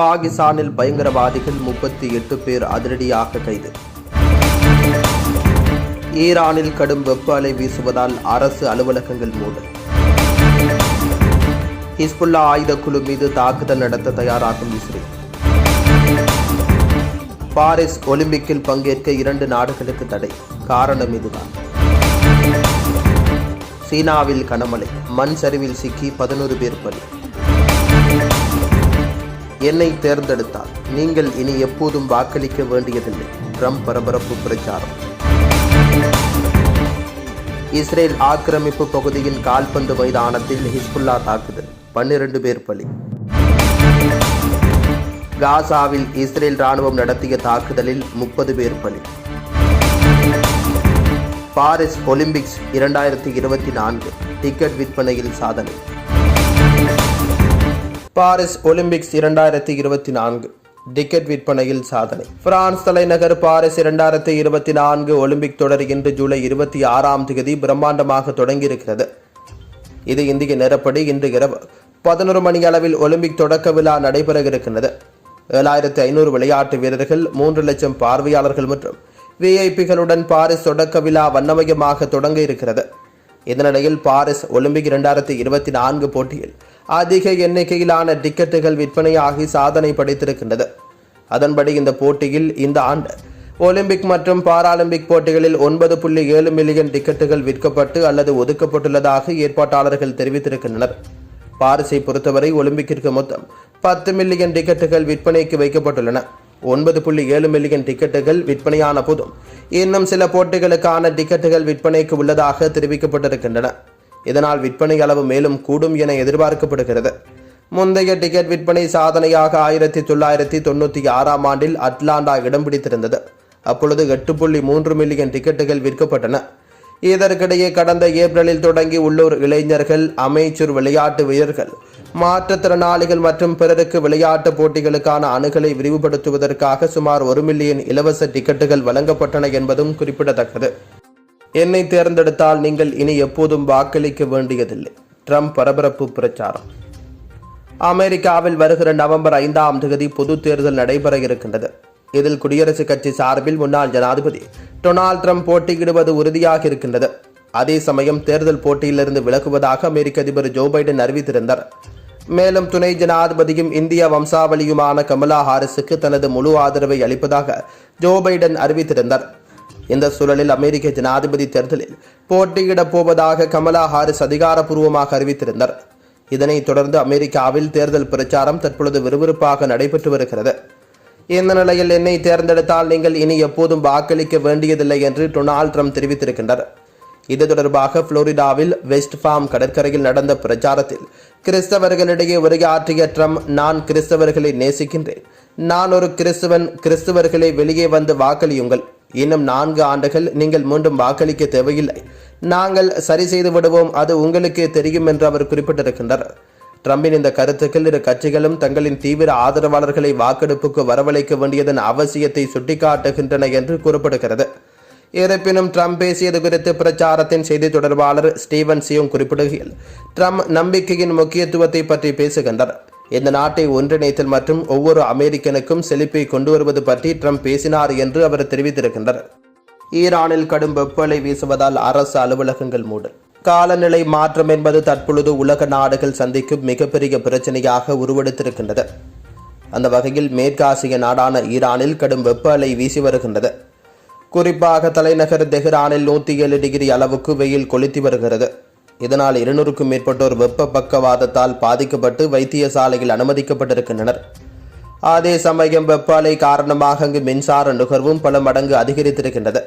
பாகிஸ்தானில் பயங்கரவாதிகள் முப்பத்தி எட்டு பேர் அதிரடியாக கைது. ஈரானில் கடும் வெப்ப அலை வீசுவதால் அரசு அலுவலகங்கள் மூடல். ஹிஸ்புல்லா குழு மீது தாக்குதல் நடத்த தயாராகும் இஸ்ரேல். பாரிஸ் ஒலிம்பிக்கில் பங்கேற்க இரண்டு நாடுகளுக்கு தடை காரணம் இதுதான். சீனாவில் கனமழை மண் சரிவில் சிக்கி பதினோரு பேர் பலி. என்னை தேர்ந்தெடுத்தால் நீங்கள் இனி எப்போதும் வாக்களிக்க வேண்டியதில்லை. ட்ரம்ப் பரபரப்பு பிரச்சாரம். இஸ்ரேல் ஆக்கிரமிப்பு பகுதியின் கால்பந்து மைதானத்தில் ஹிஸ்புல்லா தாக்குதல். பன்னிரண்டு பேர் பலி. காசாவில் இஸ்ரேல் ராணுவம் நடத்திய தாக்குதலில் முப்பது பேர் பலி. பாரிஸ் ஒலிம்பிக்ஸ் இரண்டாயிரத்தி இருபத்தி நான்கு. டிக்கெட் விற்பனையில் சாதனை. பாரிஸ் ஒலிம்பிக்ஸ் இரண்டாயிரத்தி இருபத்தி நான்கு. டிக்கெட் விற்பனையில் சாதனை. பிரான்ஸ் தலைநகர் பாரிஸ் இரண்டாயிரத்தி இருபத்தி நான்கு ஒலிம்பிக் தொடர் இன்று ஜூலை இருபத்தி ஆறாம் தேதி பிரம்மாண்டமாக தொடங்கியிருக்கிறது. இது இந்திய நேரப்படி இன்று இரவு பதினொரு மணி அளவில் ஒலிம்பிக் தொடக்க விழா நடைபெற இருக்கின்றது ஏழாயிரத்தி ஐநூறு விளையாட்டு வீரர்கள் மூன்று லட்சம் பார்வையாளர்கள் மற்றும் விஐபிகளுடன் பாரிஸ் தொடக்க விழா வண்ணமயமாக தொடங்க இருக்கிறது. இதனிடையில் பாரிஸ் ஒலிம்பிக் இரண்டாயிரத்தி இருபத்தி நான்கு போட்டியில் அதிக எண்ணிக்கையிலான டிக்கெட்டுகள் விற்பனையாகி சாதனை படைத்திருக்கின்றது. அதன்படி இந்த போட்டியில் இந்த ஆண்டு ஒலிம்பிக் மற்றும் பாராலிம்பிக் போட்டிகளில் ஒன்பது புள்ளி ஏழு மில்லியன் டிக்கெட்டுகள் விற்கப்பட்டு அல்லது ஒதுக்கப்பட்டுள்ளதாக ஏற்பாட்டாளர்கள் தெரிவித்திருக்கின்றனர். பாரிஸை பொறுத்தவரை ஒலிம்பிக்கிற்கு மொத்தம் பத்து மில்லியன் டிக்கெட்டுகள் விற்பனைக்கு வைக்கப்பட்டுள்ளன. ஒன்பது புள்ளி ஏழு மில்லியன் டிக்கெட்டுகள் விற்பனையான போதும் இன்னும் சில போட்டிகளுக்கான டிக்கெட்டுகள் விற்பனைக்கு உள்ளதாக தெரிவிக்கப்பட்டிருக்கின்றன. இதனால் விற்பனை அளவு மேலும் கூடும் என எதிர்பார்க்கப்படுகிறது. முந்தைய டிக்கெட் விற்பனை சாதனையாக ஆயிரத்தி தொள்ளாயிரத்தி தொண்ணூற்றி ஆறாம் ஆண்டில் அட்லாண்டா இடம் பிடித்திருந்தது. அப்பொழுது எட்டு புள்ளி மூன்று மில்லியன் டிக்கெட்டுகள் விற்கப்பட்டன. இதற்கிடையே கடந்த ஏப்ரலில் தொடங்கி உள்ளூர் இளைஞர்கள் அமைச்சர் விளையாட்டு வீரர்கள் மாற்றுத்திறனாளிகள் மற்றும் பிறருக்கு விளையாட்டு போட்டிகளுக்கான அணுகலை விரிவுபடுத்துவதற்காக சுமார் ஒரு மில்லியன் இலவச டிக்கெட்டுகள் வழங்கப்பட்டன என்பதும் குறிப்பிடத்தக்கது. என்னை தேர்ந்தெடுத்தால் நீங்கள் இனி எப்போதும் வாக்களிக்க வேண்டியதில்லை. ட்ரம்ப் பரபரப்பு பிரச்சாரம். அமெரிக்காவில் வருகிற நவம்பர் ஐந்தாம் தேதி பொது தேர்தல் நடைபெற இருக்கின்றது. இதில் குடியரசுக் கட்சி சார்பில் முன்னாள் ஜனாதிபதி டொனால்ட் ட்ரம்ப் போட்டியிடுவது உறுதியாக இருக்கின்றது. அதே சமயம் தேர்தல் போட்டியிலிருந்து விலகுவதாக அமெரிக்க அதிபர் ஜோ பைடன் அறிவித்திருந்தார். மேலும் துணை ஜனாதிபதியும் இந்திய வம்சாவளியுமான கமலா ஹாரிஸுக்கு தனது முழு ஆதரவை அளிப்பதாக ஜோ பைடன் அறிவித்திருந்தார். இந்த சூழலில் அமெரிக்க ஜனாதிபதி தேர்தலில் போட்டியிடப் போவதாக கமலா ஹாரிஸ் அதிகாரப்பூர்வமாக அறிவித்திருந்தார். இதனைத் தொடர்ந்து அமெரிக்காவில் தேர்தல் பிரச்சாரம் தற்பொழுது விறுவிறுப்பாக நடைபெற்று வருகிறது. இந்த நிலையில் என்னை தேர்ந்தெடுத்தால் நீங்கள் இனி எப்போதும் வாக்களிக்க வேண்டியதில்லை என்று டொனால்ட் ட்ரம்ப் தெரிவித்திருக்கின்றார். இது தொடர்பாக புளோரிடாவில் வெஸ்ட் ஃபார்ம் கடற்கரையில் நடந்த பிரச்சாரத்தில் கிறிஸ்தவர்களிடையே உரையாற்றிய ட்ரம்ப் நான் கிறிஸ்தவர்களை நேசிக்கின்றேன். நான் ஒரு கிறிஸ்தவன் கிறிஸ்தவர்களை வெளியே வந்து வாக்களியுங்கள். இன்னும் நான்கு ஆண்டுகள் நீங்கள் மீண்டும் வாக்களிக்க தேவையில்லை. நாங்கள் சரி செய்து விடுவோம். அது உங்களுக்கே தெரியும் என்று அவர் குறிப்பிட்டிருக்கின்றார். ட்ரம்பின் இந்த கருத்துக்கள் இரு கட்சிகளும் தங்களின் தீவிர ஆதரவாளர்களை வாக்கெடுப்புக்கு வரவழைக்க வேண்டியதன் அவசியத்தை சுட்டிக்காட்டுகின்றன என்று கூறப்படுகிறது. இருப்பினும் ட்ரம்ப் பேசியது குறித்து பிரச்சாரத்தின் செய்தி தொடர்பாளர் ஸ்டீவன் சியோங் குறிப்பிடுகையில் ட்ரம்ப் நம்பிக்கையின் முக்கியத்துவத்தை பற்றி பேசுகின்றார். இந்த நாட்டை ஒன்றிணைத்தல் மற்றும் ஒவ்வொரு அமெரிக்கனுக்கும் செழிப்பை கொண்டு வருவது பற்றி ட்ரம்ப் பேசினார் என்று அவர் தெரிவித்திருக்கின்றார் ஈரானில் கடும் வெப்பலை வீசுவதால் அரசு அலுவலகங்கள் மூடல். காலநிலை மாற்றம் என்பது தற்பொழுது உலக நாடுகள் சந்திக்கும் மிகப்பெரிய பிரச்சனையாக உருவெடுத்திருக்கின்றது. அந்த வகையில் மேற்காசிய நாடான ஈரானில் கடும் வெப்ப அலை வீசி வருகின்றது. குறிப்பாக தலைநகர் தெஹ்ரானில் நூற்றி ஏழு டிகிரி அளவுக்கு வெயில் கொளுத்தி வருகிறது. இதனால் இருநூறுக்கும் மேற்பட்டோர் வெப்ப பக்கவாதத்தால் பாதிக்கப்பட்டு வைத்தியசாலையில் அனுமதிக்கப்பட்டிருக்கின்றனர். அதே சமயம் வெப்ப அலை காரணமாக அங்கு மின்சார நுகர்வும் பல மடங்கு அதிகரித்திருக்கின்றது.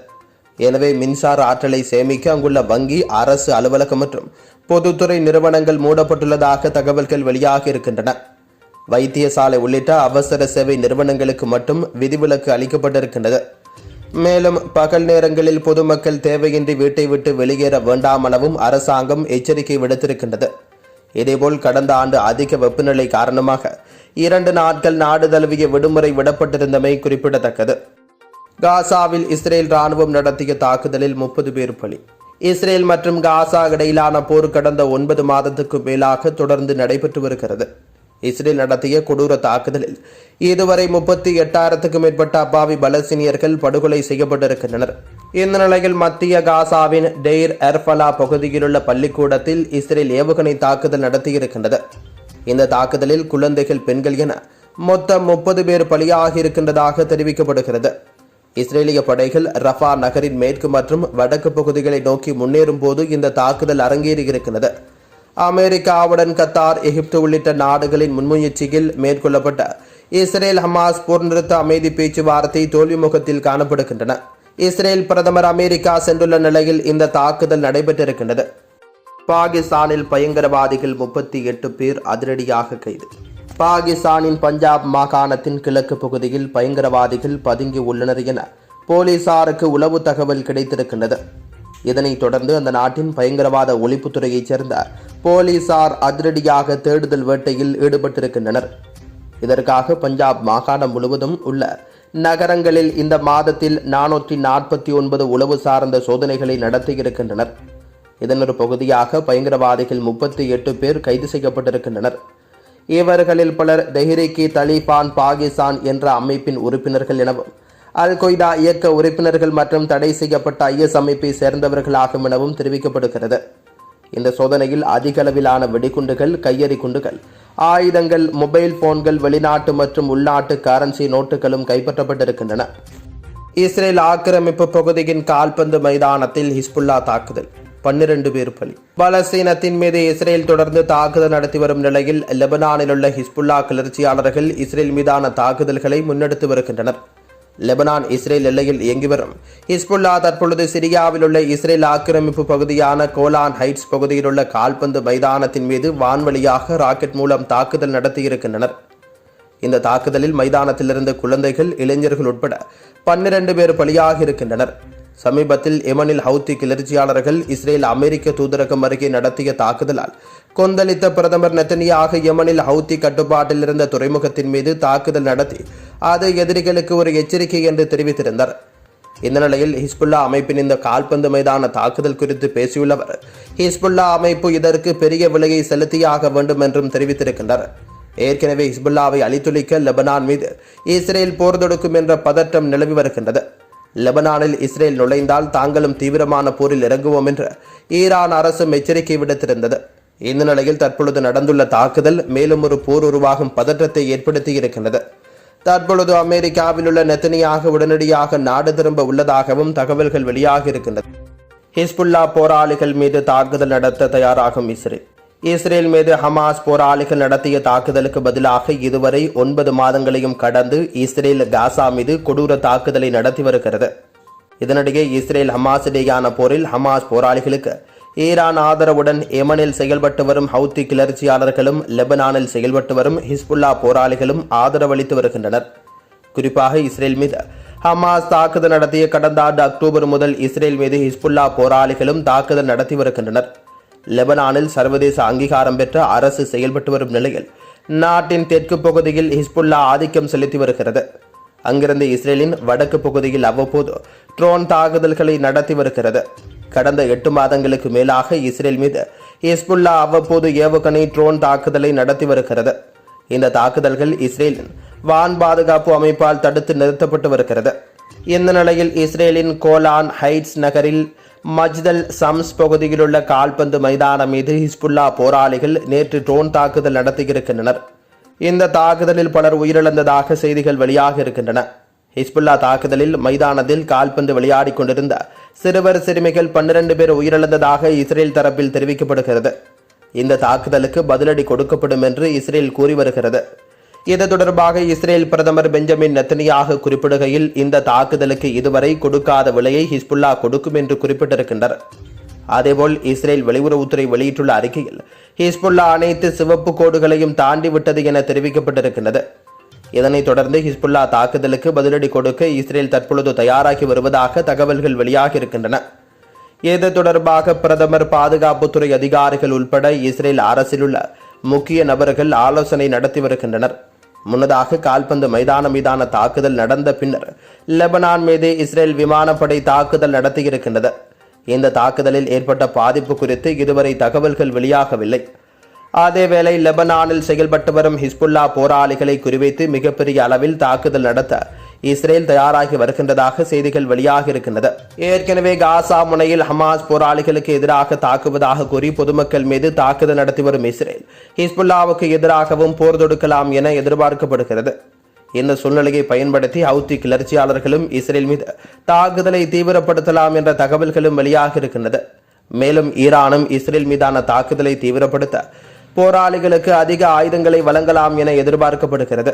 எனவே மின்சார ஆற்றலை சேமிக்க அங்குள்ள வங்கி அரசு அலுவலகம் மற்றும் பொதுத்துறை நிறுவனங்கள் மூடப்பட்டுள்ளதாக தகவல்கள் வெளியாக இருக்கின்றன. வைத்தியசாலை உள்ளிட்ட அவசர சேவை நிறுவனங்களுக்கு மட்டும் விதிவிலக்கு அளிக்கப்பட்டிருக்கின்றது. மேலும் பகல் நேரங்களில் பொதுமக்கள் தேவையின்றி வீட்டை விட்டு வெளியேற வேண்டாம் எனவும் அரசாங்கம் எச்சரிக்கை விடுத்திருக்கின்றது. இதேபோல் கடந்த ஆண்டு அதிக வெப்பநிலை காரணமாக இரண்டு நாட்கள் நாடு தழுவிய விடுமுறை விடப்பட்டிருந்தமை குறிப்பிடத்தக்கது. காசாவில் இஸ்ரேல் ராணுவம் நடத்திய தாக்குதலில் முப்பது பேர் பலி. இஸ்ரேல் மற்றும் காசா இடையிலான போர் கடந்த ஒன்பது மாதத்துக்கு மேலாக தொடர்ந்து நடைபெற்று வருகிறது. இஸ்ரேல் நடத்திய கொடூர தாக்குதலில் இதுவரை முப்பத்தி எட்டாயிரத்துக்கும் மேற்பட்ட அப்பாவி பலஸ்தீனியர்கள் படுகொலை செய்யப்பட்டிருக்கின்றனர். இந்த நிலையில் மத்திய காசாவின் டெய்ர் எர்ஃபலா பகுதியிலுள்ள பள்ளிக்கூடத்தில் இஸ்ரேல் ஏவுகணை தாக்குதல் நடத்தியிருக்கின்றது. இந்த தாக்குதலில் குழந்தைகள் பெண்கள் என மொத்தம் முப்பது பேர் பலியாகி இருக்கின்றதாக தெரிவிக்கப்படுகிறது. இஸ்ரேலிய படைகள் ரஃபா நகரின் மேற்கு மற்றும் வடக்கு பகுதிகளை நோக்கி முன்னேறும் போது இந்த தாக்குதல் அரங்கேறியிருக்கிறது அமெரிக்காவுடன் கத்தார் எகிப்து உள்ளிட்ட நாடுகளின் முன்முயற்சியில் மேற்கொள்ளப்பட்ட இஸ்ரேல் ஹமாஸ் போர் நிறுத்த அமைதி பேச்சுவார்த்தை தோல்வி முகத்தில் காணப்படுகின்றன. இஸ்ரேல் பிரதமர் அமெரிக்கா சென்றுள்ள நிலையில் இந்த தாக்குதல் நடைபெற்றிருக்கின்றது. பாகிஸ்தானில் பயங்கரவாதிகள் முப்பத்தி எட்டு பேர் அதிரடியாக கைது. பாகிஸ்தானின் பஞ்சாப் மாகாணத்தின் கிழக்கு பகுதியில் பயங்கரவாதிகள் பதுங்கி உள்ளனர் என போலீசாருக்கு உளவு தகவல் கிடைத்திருக்கின்றது. இதனைத் தொடர்ந்து அந்த நாட்டின் பயங்கரவாத ஒழிப்புத்துறையைச் சேர்ந்த போலீசார் அதிரடியாக தேடுதல் வேட்டையில் ஈடுபட்டிருக்கின்றனர். இதற்காக பஞ்சாப் மாகாணம் முழுவதும் உள்ள நகரங்களில் இந்த மாதத்தில் நானூற்றி நாற்பத்தி ஒன்பது உளவு சார்ந்த சோதனைகளை நடத்தியிருக்கின்றனர் இதன் ஒரு பகுதியாக பயங்கரவாதிகள் முப்பத்தி எட்டு பேர் கைது செய்யப்பட்டிருக்கின்றனர். இவர்களில் பலர் தெஹ்ரிகி தலிபான் பாகிஸ்தான் என்ற அமைப்பின் உறுப்பினர்கள் எனவும் அல் கொய்தா இயக்க உறுப்பினர்கள் மற்றும் தடை செய்யப்பட்ட ஐஎஸ் அமைப்பை சேர்ந்தவர்களாகும் எனவும் தெரிவிக்கப்படுகிறது. இந்த சோதனையில் அதிக அளவிலான வெடிகுண்டுகள் கையெறி குண்டுகள் ஆயுதங்கள் மொபைல் போன்கள் வெளிநாட்டு மற்றும் உள்நாட்டு கரன்சி நோட்டுகளும் கைப்பற்றப்பட்டிருக்கின்றன. இஸ்ரேல் ஆக்கிரமிப்பு பகுதியின் கால்பந்து மைதானத்தில் ஹிஸ்புல்லா தாக்குதல் பன்னிரண்டு பேர் பலி. பலஸ்தீனத்தின் மீது இஸ்ரேல் தொடர்ந்து தாக்குதல் நடத்தி வரும் நிலையில் லெபனானில் உள்ள ஹிஸ்புல்லா கிளர்ச்சியாளர்கள் இஸ்ரேல் மீதான தாக்குதல்களை முன்னெடுத்து வருகின்றனர். லெபனான் இஸ்ரேல் எல்லையில் இயங்கி வரும். ஹிஸ்புல்லா தற்பொழுது சிரியாவில் உள்ள இஸ்ரேல் ஆக்கிரமிப்பு பகுதியான கோலான் ஹைட்ஸ் பகுதியில் உள்ள கால்பந்து மைதானத்தின் மீது வான்வழியாக ராக்கெட் மூலம் தாக்குதல் நடத்தியிருக்கின்றனர். இந்த தாக்குதலில் மைதானத்திலிருந்து குழந்தைகள் இளைஞர்கள் உட்பட பன்னிரண்டு பேர் பலியாக இருக்கின்றனர். சமீபத்தில் எமனில் ஹவுத்தி கிளர்ச்சியாளர்கள் இஸ்ரேல் அமெரிக்க தூதரகம் அருகே நடத்திய தாக்குதலால் கொந்தளித்த பிரதமர் நெத்தனியாக யமனில் ஹவுத்தி கட்டுப்பாட்டில் இருந்த துறைமுகத்தின் மீது தாக்குதல் நடத்தி அது எதிரிகளுக்கு ஒரு எச்சரிக்கை என்று தெரிவித்திருந்தார். இந்த நிலையில் ஹிஸ்புல்லா அமைப்பின் இந்த கால்பந்து மைதான தாக்குதல் குறித்து பேசியுள்ளவர். ஹிஸ்புல்லா அமைப்பு இதற்கு பெரிய விலையை செலுத்தியாக வேண்டும் என்றும் தெரிவித்திருக்கின்றார். ஏற்கனவே ஹிஸ்புல்லாவை அழித்துளிக்க லெபனான் மீது இஸ்ரேல் போர் தொடுக்கும் என்ற பதற்றம் நிலவி வருகின்றது. லெபனானில் இஸ்ரேல் நுழைந்தால் தாங்களும் தீவிரமான போரில் இறங்குவோம் என்று ஈரான் அரசும் எச்சரிக்கை விடுத்திருந்தது. இந்த நிலையில் தற்பொழுது நடந்துள்ள தாக்குதல் மேலும் ஒரு போர் உருவாகும் பதற்றத்தை ஏற்படுத்தி இருக்கின்றது. தற்பொழுது அமெரிக்காவில் உள்ள நெத்தனியாக உடனடியாக நாடு திரும்ப உள்ளதாகவும் தகவல்கள் வெளியாக இருக்கின்றது ஹிஸ்புல்லா போராளிகள் மீது தாக்குதல் நடத்த தயாராகும் இஸ்ரேல். இஸ்ரேல் மீது ஹமாஸ் போராளிகள் நடத்திய தாக்குதலுக்கு பதிலாக இதுவரை ஒன்பது மாதங்களையும் கடந்து இஸ்ரேல் காசா மீது கொடூர தாக்குதலை நடத்தி வருகிறது. இதனிடையே இஸ்ரேல் ஹமாஸ் இடையேயான போரில் ஹமாஸ் போராளிகளுக்கு ஈரான் ஆதரவுடன் எமனில் செயல்பட்டு வரும் ஹவுத்தி கிளர்ச்சியாளர்களும் லெபனானில் செயல்பட்டு வரும் ஹிஸ்புல்லா போராளிகளும் ஆதரவளித்து வருகின்றனர். குறிப்பாக இஸ்ரேல் மீது ஹமாஸ் தாக்குதல் நடத்திய கடந்த ஆண்டு அக்டோபர் முதல் இஸ்ரேல் மீது ஹிஸ்புல்லா போராளிகளும் தாக்குதல் நடத்தி வருகின்றனர். லெபனானில் சர்வதேச அங்கீகாரம் பெற்ற அரசு செயல்பட்டு வரும் நிலையில் நாட்டின் தெற்கு பகுதியில் ஹிஸ்புல்லா ஆதிக்கம் செலுத்தி வருகிறது. அங்கிருந்து இஸ்ரேலின் வடக்கு பகுதியில் அவ்வப்போது ட்ரோன் தாக்குதல்களை நடத்தி வருகிறது. கடந்த எட்டு மாதங்களுக்கு மேலாக இஸ்ரேல் மீது ஹிஸ்புல்லா அவ்வப்போது ஏவுகணை ட்ரோன் தாக்குதலை நடத்தி வருகிறது. இந்த தாக்குதல்கள் இஸ்ரேலின் வான் பாதுகாப்பு அமைப்பால் தடுத்து நிறுத்தப்பட்டு வருகிறது. இந்த நிலையில் இஸ்ரேலின் கோலான் ஹைட்ஸ் நகரில் மஜ்தல் சம்ஸ் பகுதியில் உள்ள கால்பந்து மைதானம் மீது ஹிஸ்புல்லா போராளிகள் நேற்று ட்ரோன் தாக்குதல் நடத்தியிருக்கின்றனர் இந்த தாக்குதலில் பலர் உயிரிழந்ததாக செய்திகள் வெளியாக இருக்கின்றன. ஹிஸ்புல்லா தாக்குதலில் மைதானத்தில் கால்பந்து விளையாடிக் கொண்டிருந்த சிறுவர் சிறுமிகள் பன்னிரண்டு பேர் உயிரிழந்ததாக இஸ்ரேல் தரப்பில் தெரிவிக்கப்படுகிறது. இந்த தாக்குதலுக்கு பதிலடி கொடுக்கப்படும் என்று இஸ்ரேல் கூறி வருகிறது. இது தொடர்பாக இஸ்ரேல் பிரதமர் பெஞ்சமின் நத்தனியாக குறிப்பிடுகையில் இந்த தாக்குதலுக்கு இதுவரை கொடுக்காத விலையை ஹிஸ்புல்லா கொடுக்கும் என்று குறிப்பிட்டிருக்கின்றனர். அதேபோல் இஸ்ரேல் வெளியுறவுத்துறை வெளியிட்டுள்ள அறிக்கையில் ஹிஸ்புல்லா அனைத்து சிவப்பு கோடுகளையும் தாண்டி விட்டது என தெரிவிக்கப்பட்டிருக்கின்றது. இதனைத் தொடர்ந்து ஹிஸ்புல்லா தாக்குதலுக்கு பதிலடி கொடுக்க இஸ்ரேல் தற்பொழுது தயாராகி வருவதாக தகவல்கள் வெளியாகி இருக்கின்றன. இது தொடர்பாக பிரதமர் பாதுகாப்புத்துறை அதிகாரிகள் உள்பட இஸ்ரேல் அரசிலுள்ள முக்கிய நபர்கள் ஆலோசனை நடத்தி வருகின்றனர். முன்னதாக கால்பந்து மைதானம் மீதான தாக்குதல் நடந்த பின்னர் லெபனான் மீது இஸ்ரேல் விமானப்படை தாக்குதல் நடத்தியிருக்கின்றது. இந்த தாக்குதலில் ஏற்பட்ட பாதிப்பு குறித்து இதுவரை தகவல்கள் வெளியாகவில்லை. அதேவேளை லெபனானில் செயல்பட்டு வரும் ஹிஸ்புல்லா போராளிகளை குறிவைத்து மிகப்பெரிய அளவில் தாக்குதல் நடத்த இஸ்ரேல் தயாராகி வருகின்றதாக செய்திகள் வெளியாக இருக்கின்றது ஏற்கனவே காசா முனையில் ஹமாஸ் போராளிகளுக்கு எதிராக தாக்குவதாக கூறி பொதுமக்கள் மீது தாக்குதல் நடத்தி வரும் இஸ்ரேல் ஹிஸ்புல்லாவுக்கு எதிராகவும் போர் தொடுக்கலாம் என எதிர்பார்க்கப்படுகிறது. இந்த சூழ்நிலையை பயன்படுத்தி ஹவுத்தி கிளர்ச்சியாளர்களும் இஸ்ரேல் மீது தாக்குதலை தீவிரப்படுத்தலாம் என்ற தகவல்களும் வெளியாக இருக்கின்றது மேலும் ஈரானும் இஸ்ரேல் மீதான தாக்குதலை தீவிரப்படுத்த போராளிகளுக்கு அதிக ஆயுதங்களை வழங்கலாம் என எதிர்பார்க்கப்படுகிறது.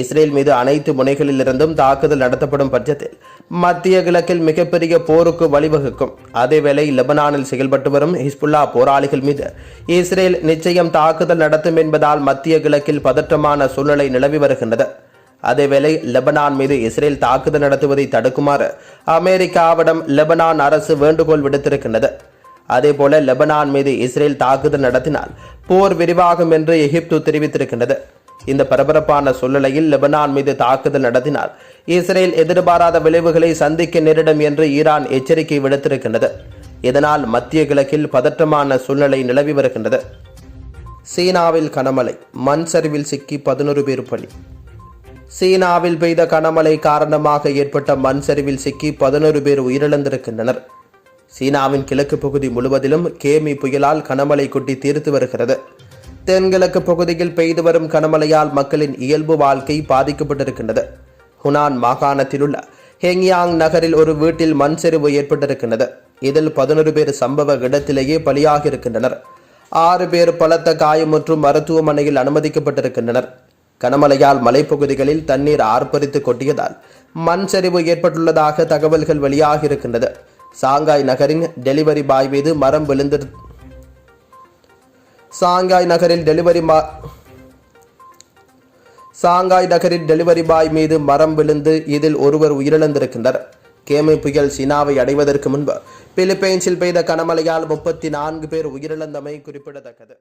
இஸ்ரேல் மீது அனைத்து முனைகளிலிருந்தும் தாக்குதல் நடத்தப்படும் பட்சத்தில் மத்திய கிழக்கில் மிகப்பெரிய போருக்கு வழிவகுக்கும். அதேவேளை லெபனானில் செயல்பட்டு வரும் ஹிஸ்புல்லா போராளிகள் மீது இஸ்ரேல் நிச்சயம் தாக்குதல் நடத்தும் என்பதால் மத்திய கிழக்கில் பதற்றமான சூழ்நிலை நிலவி வருகின்றது. அதேவேளை லெபனான் மீது இஸ்ரேல் தாக்குதல் நடத்துவதை தடுக்குமாறு அமெரிக்காவிடம் லெபனான் அரசு வேண்டுகோள் விடுத்திருக்கின்றது. அதேபோல லெபனான் மீது இஸ்ரேல் தாக்குதல் நடத்தினால் போர் விரிவாகும் என்று எகிப்து தெரிவித்திருக்கின்றது. இந்த பரபரப்பான சூழ்நிலையில் லெபனான் மீது தாக்குதல் நடத்தினால் இஸ்ரேல் எதிர்பாராத விளைவுகளை சந்திக்க நேரிடும் என்று ஈரான் எச்சரிக்கை விடுத்திருக்கின்றது. இதனால் மத்திய கிழக்கில் பதற்றமான சூழ்நிலை நிலவி வருகின்றது. சீனாவில் கனமழை மண் சரிவில் சிக்கி பதினொரு பேர் பலி. சீனாவில் பெய்த கனமழை காரணமாக ஏற்பட்ட மண் சரிவில் சிக்கி பதினொரு பேர் உயிரிழந்திருக்கின்றனர். சீனாவின் கிழக்கு பகுதி முழுவதிலும் கேமி புயலால் கனமழை கொட்டி தீர்த்து வருகிறது. தென்கிழக்கு பகுதியில் பெய்து வரும் கனமழையால் மக்களின் இயல்பு வாழ்க்கை பாதிக்கப்பட்டிருக்கின்றது. ஹுனான் மாகாணத்தில் உள்ள ஹெங்யாங் நகரில் ஒரு வீட்டில் மண் சரிவு ஏற்பட்டிருக்கின்றது. இதில் பதினொரு பேர் சம்பவ இடத்திலேயே பலியாக இருக்கின்றனர் ஆறு பேர் பலத்த காயம் மற்றும் மருத்துவமனையில் அனுமதிக்கப்பட்டிருக்கின்றனர். கனமழையால் மலைப்பகுதிகளில் தண்ணீர் ஆர்ப்பரித்து கொட்டியதால் மண் சரிவு ஏற்பட்டுள்ளதாக தகவல்கள் வெளியாகியிருக்கின்றது. சாங்காய் நகரின் டெலிவரி பாய் மீது மரம் விழுந்து சாங்காய் நகரில் டெலிவரி மா சாங்காய் நகரில் டெலிவரி பாய் மீது மரம் விழுந்து இதில் ஒருவர் உயிரிழந்திருக்கின்றனர். கேமை புயல் சீனாவை அடைவதற்கு முன்பு பிலிப்பைன்ஸில் பெய்த கனமழையால் முப்பத்தி நான்கு பேர் உயிரிழந்தமை குறிப்பிடத்தக்கது.